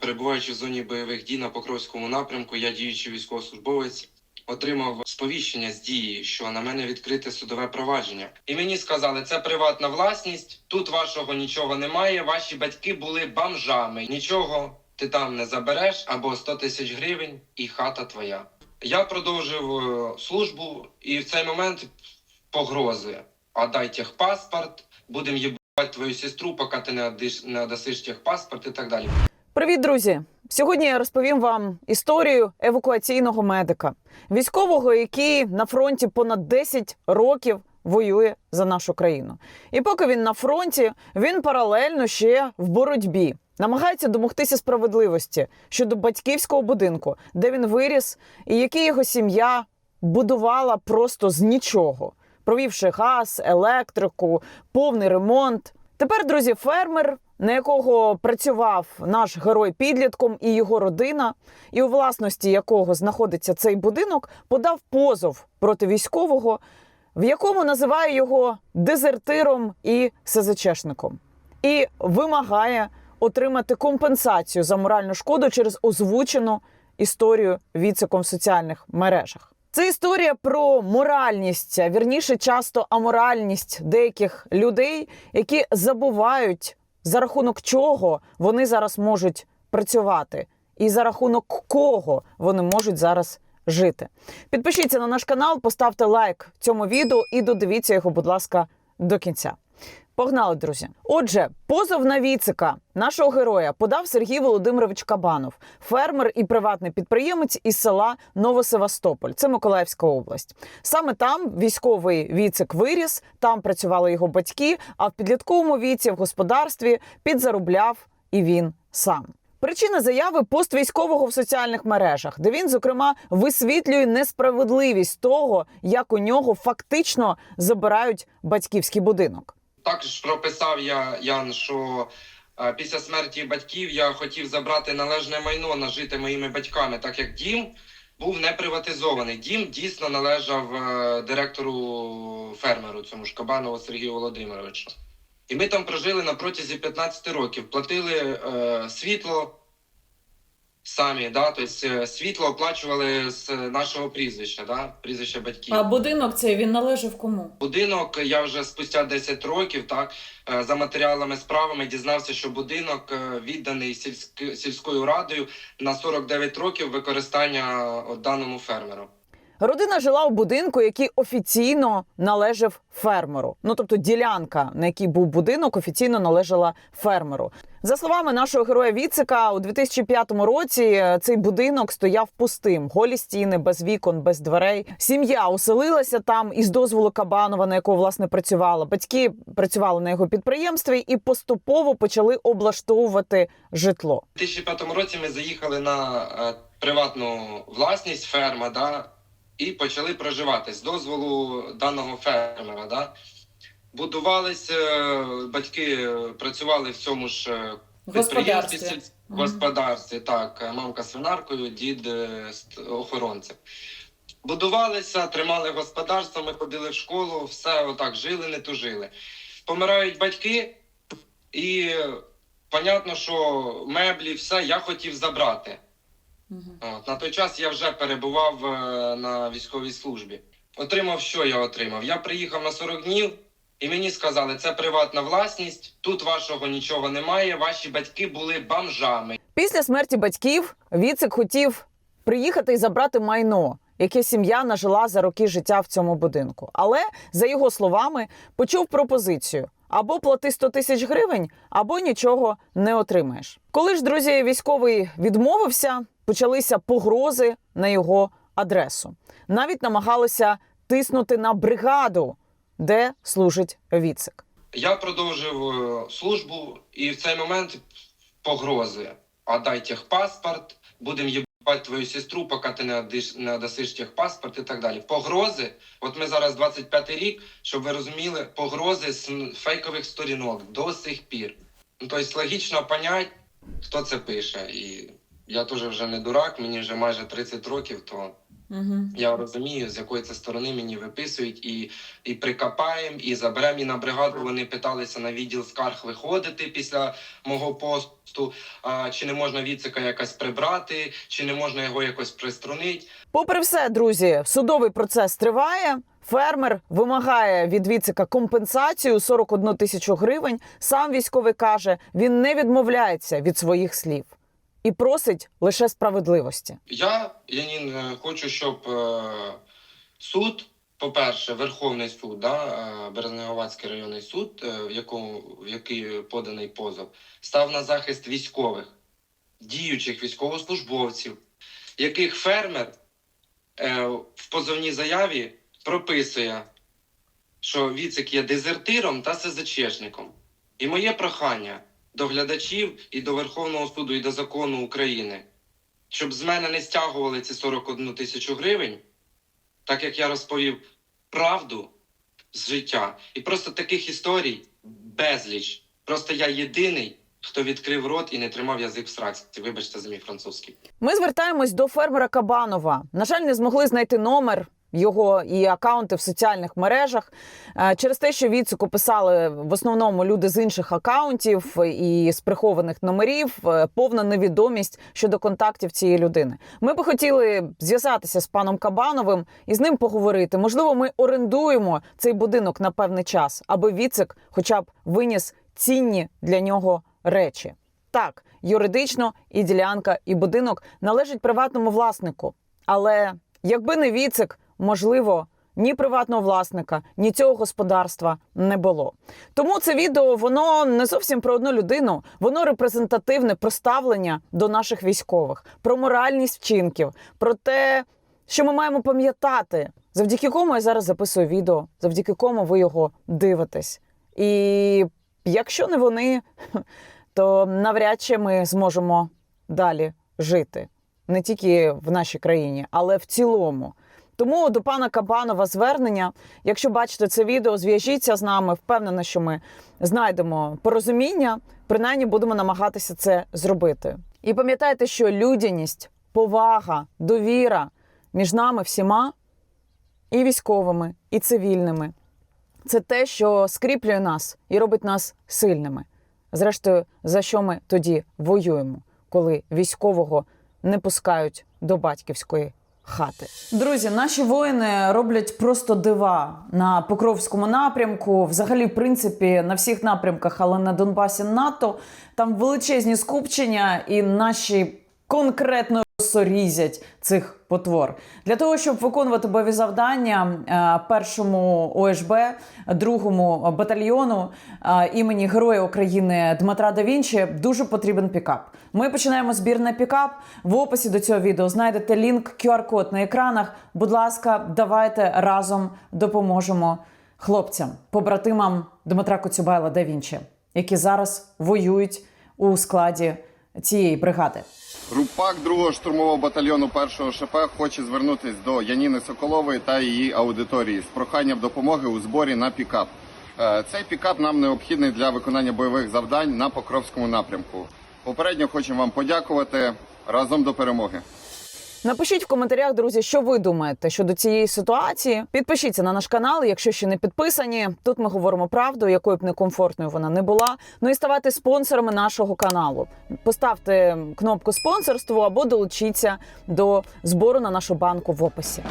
Перебуваючи в зоні бойових дій на Покровському напрямку, я діючий військовослужбовець. Отримав сповіщення з дії, що на мене відкрите судове провадження, і мені сказали, це приватна власність. Тут вашого нічого немає. Ваші батьки були бомжами. Нічого ти там не забереш або 100 тисяч гривень, і хата твоя. Я продовжив е, службу, і в цей момент погрози. А дай техпаспорт, будемо їбати твою сестру, поки ти не одиш- не одасиш техпаспорт і так далі. Привіт, друзі! Сьогодні я розповім вам історію евакуаційного медика, військового, який на фронті понад 10 років воює за нашу країну. І поки він на фронті, він паралельно ще в боротьбі. Намагається домогтися справедливості щодо батьківського будинку, де він виріс, і який його сім'я будувала просто з нічого, провівши газ, електрику, повний ремонт. Тепер, друзі, фермер, на якого працював наш герой підлітком і його родина, і у власності якого знаходиться цей будинок, подав позов проти військового, в якому називає його дезертиром і СЗЧшником, і вимагає отримати компенсацію за моральну шкоду через озвучену історію відсиком в соціальних мережах. Це історія про моральність, вірніше, часто аморальність деяких людей, які забувають, за рахунок чого вони зараз можуть працювати, і за рахунок кого вони можуть зараз жити. Підпишіться на наш канал, поставте лайк цьому відео і додивіться його, будь ласка, до кінця. Погнали, друзі. Отже, позов на віцика нашого героя подав Сергій Володимирович Кабанов, фермер і приватний підприємець із села Новосевастополь. Це Миколаївська область. Саме там військовий віцик виріс, там працювали його батьки. А в підлітковому віці в господарстві підзаробляв і він сам. Причина заяви пост військового в соціальних мережах, де він зокрема висвітлює несправедливість того, як у нього фактично забирають батьківський будинок. Також прописав я Ян, що е, після смерті батьків я хотів забрати належне майно нажите моїми батьками, так як дім був не приватизований. Дім дійсно належав е, директору фермеру, цьому ж Кабанову Сергію Володимировичу. І ми там прожили на протязі 15 років, платили е, світло самі, да? тобто е, світло оплачували з нашого прізвища, да? прізвища батьків. А будинок цей він належав кому? Будинок я вже спустя 10 років, так е, за матеріалами справами дізнався, що будинок е, відданий сільськ... сільською радою на 49 років використання даному фермеру. Родина жила у будинку, який офіційно належав фермеру. Ну тобто ділянка, на якій був будинок, офіційно належала фермеру. За словами нашого героя Віцика, у 2005 році е, цей будинок стояв пустим, голі стіни, без вікон, без дверей. Сім'я оселилася там із дозволу Кабанова, на якого власне працювала. Батьки працювали на його підприємстві і поступово почали облаштовувати житло. У 2005 році ми заїхали на е, приватну власність ферма, да, і почали проживати з дозволу даного фермера. Да. Будувались, е, батьки е, працювали в цьому ж е, підприємстві, Господарстві. господарстві, так, мамка свинаркою, дід охоронцем. Будувалися, тримали господарство, ми ходили в школу, все отак жили, не тужили. Помирають батьки, і понятно, що меблі, все я хотів забрати. От, на той час я вже перебував е, на військовій службі. Отримав, що я отримав? Я приїхав на 40 днів, і мені сказали, це приватна власність, тут вашого нічого немає. Ваші батьки були бомжами. Після смерті батьків Віцик хотів приїхати і забрати майно, яке сім'я нажила за роки життя в цьому будинку. Але за його словами почув пропозицію: або плати 100 тисяч гривень, або нічого не отримаєш. Коли ж друзі військовий відмовився, почалися погрози на його адресу. Навіть намагалися тиснути на бригаду, де служить Віцик. Я продовжив е, службу, і в цей момент погрози. А дай техпаспорт, будемо їбати твою сестру, поки ти не одасиш техпаспорт і так далі. Погрози. От ми зараз 25 рік, щоб ви розуміли, погрози з фейкових сторінок до сих пір. Тобто логічно понять, хто це пише. І я теж вже не дурак, мені вже майже 30 років, то Угу. Я розумію, з якої це сторони мені виписують і, і прикопаємо, і заберемо. І на бригаду вони питалися на відділ скарг виходити після мого посту. А, чи не можна відсика якось прибрати, чи не можна його якось приструнити. Попри все, друзі, судовий процес триває. Фермер вимагає від Віцика компенсацію 41 тисячу гривень. Сам військовий каже, він не відмовляється від своїх слів і просить лише справедливості. Я, Янін, е, хочу, щоб е, суд, по-перше, Верховний суд, да, е, Березнеговацький районний суд, в якому в який поданий позов, став на захист військових, діючих військовослужбовців, яких фермер в позовній заяві прописує, що Віцик є дезертиром та СЗЧшником. І моє прохання до глядачів і до Верховного суду, і до закону України щоб з мене не стягували ці 41 тисячу гривень, так як я розповів правду з життя. І просто таких історій безліч. Просто я єдиний, хто відкрив рот і не тримав язик в сраці. Вибачте за мій французький. Ми звертаємось до фермера Кабанова. На жаль, не змогли знайти номер. Його і акаунти в соціальних мережах Е, через те, що відсіку писали в основному люди з інших акаунтів і з прихованих номерів, е, повна невідомість щодо контактів цієї людини. Ми би хотіли зв'язатися з паном Кабановим і з ним поговорити. Можливо, ми орендуємо цей будинок на певний час, аби відсик, хоча б виніс цінні для нього речі. Так, юридично і ділянка, і будинок належать приватному власнику. Але якби не відсик, можливо, ні приватного власника, ні цього господарства не було. Тому це відео воно не зовсім про одну людину, воно репрезентативне про ставлення до наших військових, про моральність вчинків, про те, що ми маємо пам'ятати, завдяки кому я зараз записую відео, завдяки кому ви його дивитесь. І якщо не вони, то навряд чи ми зможемо далі жити не тільки в нашій країні, але в цілому. Тому до пана Кабанова звернення. Якщо бачите це відео, зв'яжіться з нами. Впевнена, що ми знайдемо порозуміння. Принаймні будемо намагатися це зробити. І пам'ятайте, що людяність, повага, довіра між нами всіма, і військовими, і цивільними це те, що скріплює нас і робить нас сильними. Зрештою, за що ми тоді воюємо, коли військового не пускають до батьківської хати. Друзі, наші воїни роблять просто дива на Покровському напрямку. Взагалі, в принципі, на всіх напрямках, але на Донбасі НАТО там величезні скупчення, і наші конкретно сорізять цих потвор для того, щоб виконувати бойові завдання е, першому ОСБ, другому батальйону е, імені Героя України Дмитра Да Вінчі дуже потрібен пікап. Ми починаємо збір на пікап. В описі до цього відео знайдете лінк, QR-код на екранах. Будь ласка, давайте разом допоможемо хлопцям, побратимам Дмитра Коцюбайла Да Вінчі, які зараз воюють у складі цієї бригади. Рупак 2-го штурмового батальйону 1-го ШП хоче звернутися до Яніни Соколової та її аудиторії з проханням допомоги у зборі на пікап. Е, Цей пікап нам необхідний для виконання бойових завдань на Покровському напрямку. Попередньо хочемо вам подякувати разом до перемоги. Напишіть в коментарях, друзі, що ви думаєте щодо цієї ситуації. Підпишіться на наш канал, якщо ще не підписані. Тут ми говоримо правду, якою б некомфортною вона не була. Ну і ставайте спонсорами нашого каналу. Поставте кнопку спонсорство або долучіться до збору на нашу банку в описі.